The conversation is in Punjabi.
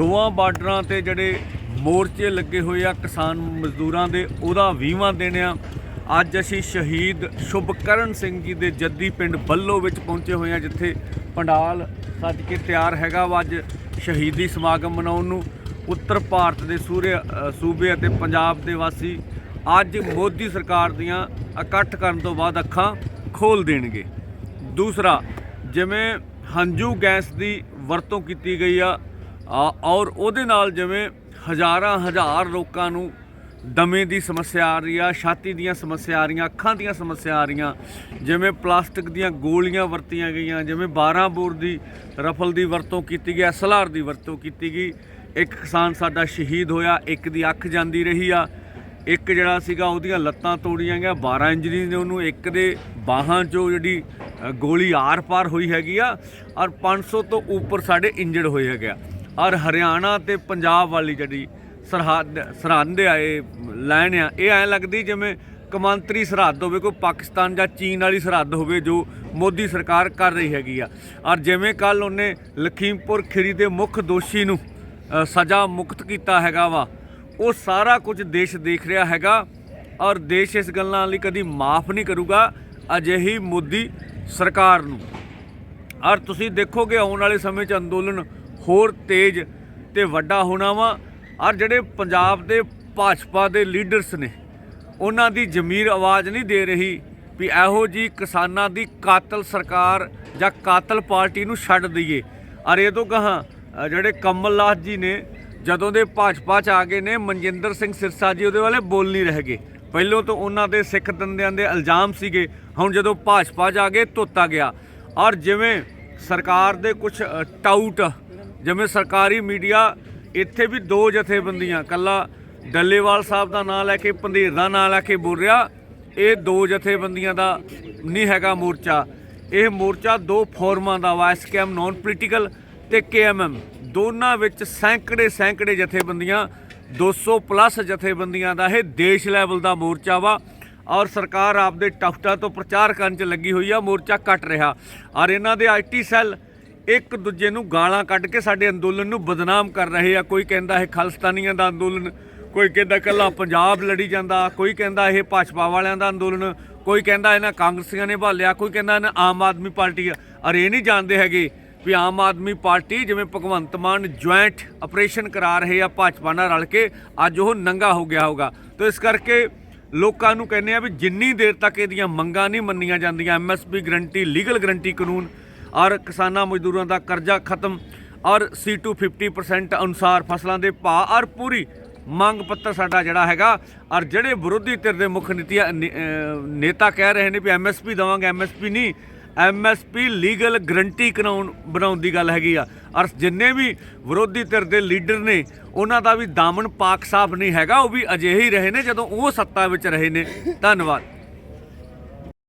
ਦੋਵਾਂ ਬਾਰਡਰਾਂ ਤੇ ਜਿਹੜੇ ਮੋਰਚੇ ਲੱਗੇ ਹੋਏ ਆ ਕਿਸਾਨ ਮਜ਼ਦੂਰਾਂ ਦੇ, ਉਹਦਾ 20ਵਾਂ ਦਿਨ ਆ। ਅੱਜ ਅਸੀਂ ਸ਼ਹੀਦ ਸ਼ੁਭਕਰਨ ਸਿੰਘ ਜੀ ਦੇ ਜੱਦੀ ਪਿੰਡ ਬੱਲੋ ਵਿੱਚ ਪਹੁੰਚੇ ਹੋਏ ਆ, ਜਿੱਥੇ ਪੰਡਾਲ ਸੱਜ ਕੇ ਤਿਆਰ ਹੈਗਾ ਵਾ ਅੱਜ ਸ਼ਹੀਦੀ ਸਮਾਗਮ ਮਨਾਉਣ ਨੂੰ। ਉੱਤਰ ਭਾਰਤ ਦੇ ਸੂਰੇ ਸੂਬੇ ਅਤੇ ਪੰਜਾਬ ਦੇ ਵਾਸੀ ਅੱਜ ਮੋਦੀ ਸਰਕਾਰ ਦੀਆਂ ਇਕੱਠ ਕਰਨ ਤੋਂ ਬਾਅਦ ਅੱਖਾਂ ਖੋਲ ਦੇਣਗੇ। ਦੂਸਰਾ, ਜਿਵੇਂ ਹੰਝੂ ਗੈਸ ਦੀ ਵਰਤੋਂ ਕੀਤੀ ਗਈ ਆ- ਔਰ ਉਹਦੇ ਨਾਲ ਜਿਵੇਂ ਹਜ਼ਾਰਾਂ ਹਜ਼ਾਰ ਲੋਕਾਂ ਨੂੰ ਦਮੇ ਦੀ ਸਮੱਸਿਆ ਆ ਰਹੀ ਆ, ਛਾਤੀ ਦੀਆਂ ਸਮੱਸਿਆ ਆ ਰਹੀਆਂ, ਅੱਖਾਂ ਦੀਆਂ ਸਮੱਸਿਆ ਆ ਰਹੀਆਂ, ਜਿਵੇਂ ਪਲਾਸਟਿਕ ਦੀਆਂ ਗੋਲੀਆਂ ਵਰਤੀਆਂ ਗਈਆਂ, ਜਿਵੇਂ 12 ਬੋਰ ਦੀ ਰਫਲ ਦੀ ਵਰਤੋਂ ਕੀਤੀ ਗਈ, ਐਸਐਲਆਰ ਦੀ ਵਰਤੋਂ ਕੀਤੀ ਗਈ, ਇੱਕ ਕਿਸਾਨ ਸਾਡਾ ਸ਼ਹੀਦ ਹੋਇਆ, ਇੱਕ ਦੀ ਅੱਖ ਜਾਂਦੀ ਰਹੀ ਆ, ਇੱਕ ਜਿਹੜਾ ਸੀਗਾ ਉਹਦੀਆਂ ਲੱਤਾਂ ਤੋੜੀਆਂ ਗਿਆ 12 ਇੰਜਰੀ ਨੇ ਉਹਨੂੰ ਇੱਕ ਦੇ ਬਾਹਾਂ 'ਚੋਂ ਜਿਹੜੀ ਗੋਲੀ ਆਰ-ਪਾਰ ਹੋਈ ਹੈਗੀ ਆ, ਔਰ 500 ਤੋਂ ਉੱਪਰ ਸਾਡੇ ਇੰਜਰਡ ਹੋਏ ਹੈਗੇ ਆ। ਔਰ ਹਰਿਆਣਾ ਤੇ ਪੰਜਾਬ ਵਾਲੀ ਜਿਹੜੀ ਸਰਹੱਦ ਸਰਹੰਦ ਆ, ਇਹ ਲਾਈਨ ਆ, ਇਹ ਐਂ ਲੱਗਦੀ ਜਿਵੇਂ ਕਮਾਂਤਰੀ ਸਰਹੱਦ ਹੋਵੇ, ਕੋਈ ਪਾਕਿਸਤਾਨ ਜਾਂ ਚੀਨ ਵਾਲੀ ਸਰਹੱਦ ਹੋਵੇ ਜੋ ਮੋਦੀ ਸਰਕਾਰ ਕਰ ਰਹੀ ਹੈਗੀ ਆ। ਔਰ ਜਿਵੇਂ ਕੱਲ ਉਹਨੇ ਲਖੀਮਪੁਰ ਖਿਰੀ ਦੇ ਮੁੱਖ ਦੋਸ਼ੀ ਨੂੰ ਸਜ਼ਾ ਮੁਕਤ ਕੀਤਾ ਹੈਗਾ ਵਾ, ਉਹ ਸਾਰਾ ਕੁਝ ਦੇਸ਼ ਦੇਖ ਰਿਹਾ ਹੈਗਾ ਔਰ ਦੇਸ਼ ਇਸ ਗੱਲਾਂ ਲਈ ਕਦੀ ਮਾਫ ਨਹੀਂ ਕਰੂਗਾ, ਅਜਿਹੀ ਮੋਦੀ ਸਰਕਾਰ ਨੂੰ। ਔਰ ਤੁਸੀਂ ਦੇਖੋਗੇ ਆਉਣ ਵਾਲੇ ਸਮੇਂ 'ਚ ਅੰਦੋਲਨ ਹੋਰ ਤੇਜ਼ ਤੇ ਵੱਡਾ ਹੋਣਾ ਵਾ। ਔਰ ਜਿਹੜੇ ਪੰਜਾਬ ਦੇ ਭਾਜਪਾ ਦੇ ਲੀਡਰਸ ਨੇ, ਉਹਨਾਂ ਦੀ ਜ਼ਮੀਰ ਆਵਾਜ਼ ਨਹੀਂ ਦੇ ਰਹੀ ਵੀ ਇਹੋ ਜੀ ਕਿਸਾਨਾਂ ਦੀ ਕਾਤਲ ਸਰਕਾਰ ਜਾਂ ਕਾਤਲ ਪਾਰਟੀ ਨੂੰ ਛੱਡ ਦਈਏ। ਔਰ ਇਹ ਤੋਂ ਕਹਾ ਜਿਹੜੇ ਕਮਲਨਾਥ ਜੀ ਨੇ, ਜਦੋਂ ਦੇ ਭਾਜਪਾ 'ਚ ਆ ਗਏ ਨੇ, ਮਨਜਿੰਦਰ ਸਿੰਘ ਸਿਰਸਾ ਜੀ ਉਹਦੇ ਵਾਲੇ ਬੋਲ ਨਹੀਂ ਰਹਿ ਗਏ। ਪਹਿਲੋਂ ਤੋਂ ਉਹਨਾਂ ਦੇ ਸਿੱਖ ਦੰਦਿਆਂ ਦੇ ਇਲਜ਼ਾਮ ਸੀਗੇ, ਹੁਣ ਜਦੋਂ ਭਾਜਪਾ 'ਚ ਆ ਗਏ, ਧੋਤਾ ਗਿਆ। ਔਰ ਜਿਵੇਂ ਸਰਕਾਰ ਦੇ ਕੁਝ ਟਾਊਟ ਜਿਵੇਂ ਸਰਕਾਰੀ ਮੀਡੀਆ ਇੱਥੇ ਵੀ ਦੋ ਜਥੇਬੰਦੀਆਂ, ਕੱਲਾ ਡੱਲੇਵਾਲ ਸਾਹਿਬ ਦਾ ਨਾਂ ਲੈ ਕੇ, ਪੰਧੀਰ ਦਾ ਨਾਂ ਲੈ ਕੇ ਬੋਲ ਰਿਹਾ, ਇਹ ਦੋ ਜਥੇਬੰਦੀਆਂ ਦਾ ਨਹੀਂ ਹੈਗਾ ਮੋਰਚਾ। ਇਹ ਮੋਰਚਾ ਦੋ ਫੋਰਮਾਂ ਦਾ ਵਾ ਐਸਕੇਐਮ ਨਾਨ ਪੋਲੀਟੀਕਲ ਤੇ ਕੇਐਮਐਮ ਦੋਨਾਂ ਵਿੱਚ ਸੈਂਕੜੇ ਸੈਂਕੜੇ ਜਥੇਬੰਦੀਆਂ 200 ਪਲੱਸ ਜਥੇਬੰਦੀਆਂ ਦਾ ਇਹ ਦੇਸ਼ ਲੈਵਲ ਦਾ ਮੋਰਚਾ ਵਾ ਔਰ ਸਰਕਾਰ ਆਪਦੇ ਟਫਟਾ ਤੋਂ ਪ੍ਰਚਾਰ ਕਰਨ 'ਚ ਲੱਗੀ ਹੋਈ ਆ, ਮੋਰਚਾ ਕੱਟ ਰਿਹਾ। ਔਰ ਇਹਨਾਂ ਦੇ ਆਈਟੀ ਸੈੱਲ ਇੱਕ ਦੂਜੇ ਨੂੰ ਗਾਲਾਂ ਕੱਢ ਕੇ ਸਾਡੇ ਅੰਦੋਲਨ ਨੂੰ ਬਦਨਾਮ ਕਰ ਰਹੇ ਆ। ਕੋਈ ਕਹਿੰਦਾ ਇਹ ਖਾਲਿਸਤਾਨੀਆਂ ਦਾ ਅੰਦੋਲਨ, ਕੋਈ ਕਹਿੰਦਾ ਕੱਲਾ ਪੰਜਾਬ ਲੜੀ ਜਾਂਦਾ, ਕੋਈ ਕਹਿੰਦਾ ਇਹ ਭਾਜਪਾ ਵਾਲਿਆਂ ਦਾ ਅੰਦੋਲਨ, ਕੋਈ ਕਹਿੰਦਾ ਇਹਨਾਂ ਕਾਂਗਰਸੀਆਂ ਨੇ ਭਾਲਿਆ ਕੋਈ ਕਹਿੰਦਾ ਇਹਨਾਂ ਆਮ ਆਦਮੀ ਪਾਰਟੀ ਆ। ਔਰ ਇਹ ਨਹੀਂ ਜਾਣਦੇ ਹੈਗੇ ਵੀ ਆਮ ਆਦਮੀ ਪਾਰਟੀ ਜਿਵੇਂ ਭਗਵੰਤ ਮਾਨ ਜੁਆਇੰਟ ਆਪਰੇਸ਼ਨ ਕਰਾ ਰਹੇ ਆ ਭਾਜਪਾ ਨਾਲ ਰਲ ਕੇ, ਅੱਜ ਉਹ ਨੰਗਾ ਹੋ ਗਿਆ ਹੋਗਾ ਤਾਂ ਇਸ ਕਰਕੇ ਲੋਕਾਂ ਨੂੰ ਕਹਿੰਦੇ ਆ ਵੀ ਜਿੰਨੀ ਦੇਰ ਤੱਕ ਇਹਦੀਆਂ ਮੰਗਾਂ ਨਹੀਂ ਮੰਨੀਆਂ ਜਾਂਦੀਆਂ ਐਮਐਸਪੀ ਗਰੰਟੀ ਲੀਗਲ ਗਰੰਟੀ ਕਾਨੂੰਨ ਔਰ ਕਿਸਾਨਾਂ ਮਜ਼ਦੂਰਾਂ ਦਾ ਕਰਜ਼ਾ ਖਤਮ ਔਰ C2 50% ਅਨੁਸਾਰ ਫਸਲਾਂ ਦੇ ਭਾਅ ਔਰ ਪੂਰੀ ਮੰਗ ਪੱਤਰ ਸਾਡਾ ਜਿਹੜਾ ਹੈਗਾ ਔਰ ਜਿਹੜੇ ਵਿਰੋਧੀ ਧਿਰ ਦੇ ਮੁੱਖ ਨੀਤੀ ਨੇਤਾ ਕਹਿ ਰਹੇ ਨੇ ਵੀ ਐਮਐਸਪੀ ਦਵਾਂਗੇ ਐਮਐਸਪੀ ਨਹੀਂ ਐਮਐਸਪੀ ਲੀਗਲ ਗਰੰਟੀ ਕਰਾਉਣ, ਬਣਾਉਣ ਦੀ ਗੱਲ ਹੈਗੀ ਆ। ਔਰ ਜਿੰਨੇ ਵੀ ਵਿਰੋਧੀ ਧਿਰ ਦੇ ਲੀਡਰ ਨੇ, ਉਹਨਾਂ ਦਾ ਵੀ ਦਾਮਨ ਪਾਕ ਸਾਫ਼ ਨਹੀਂ ਹੈਗਾ, ਉਹ ਵੀ ਅਜਿਹੇ ਹੀ ਰਹੇ ਨੇ ਜਦੋਂ ਉਹ ਸੱਤਾ ਵਿੱਚ ਰਹੇ ਨੇ। ਧੰਨਵਾਦ।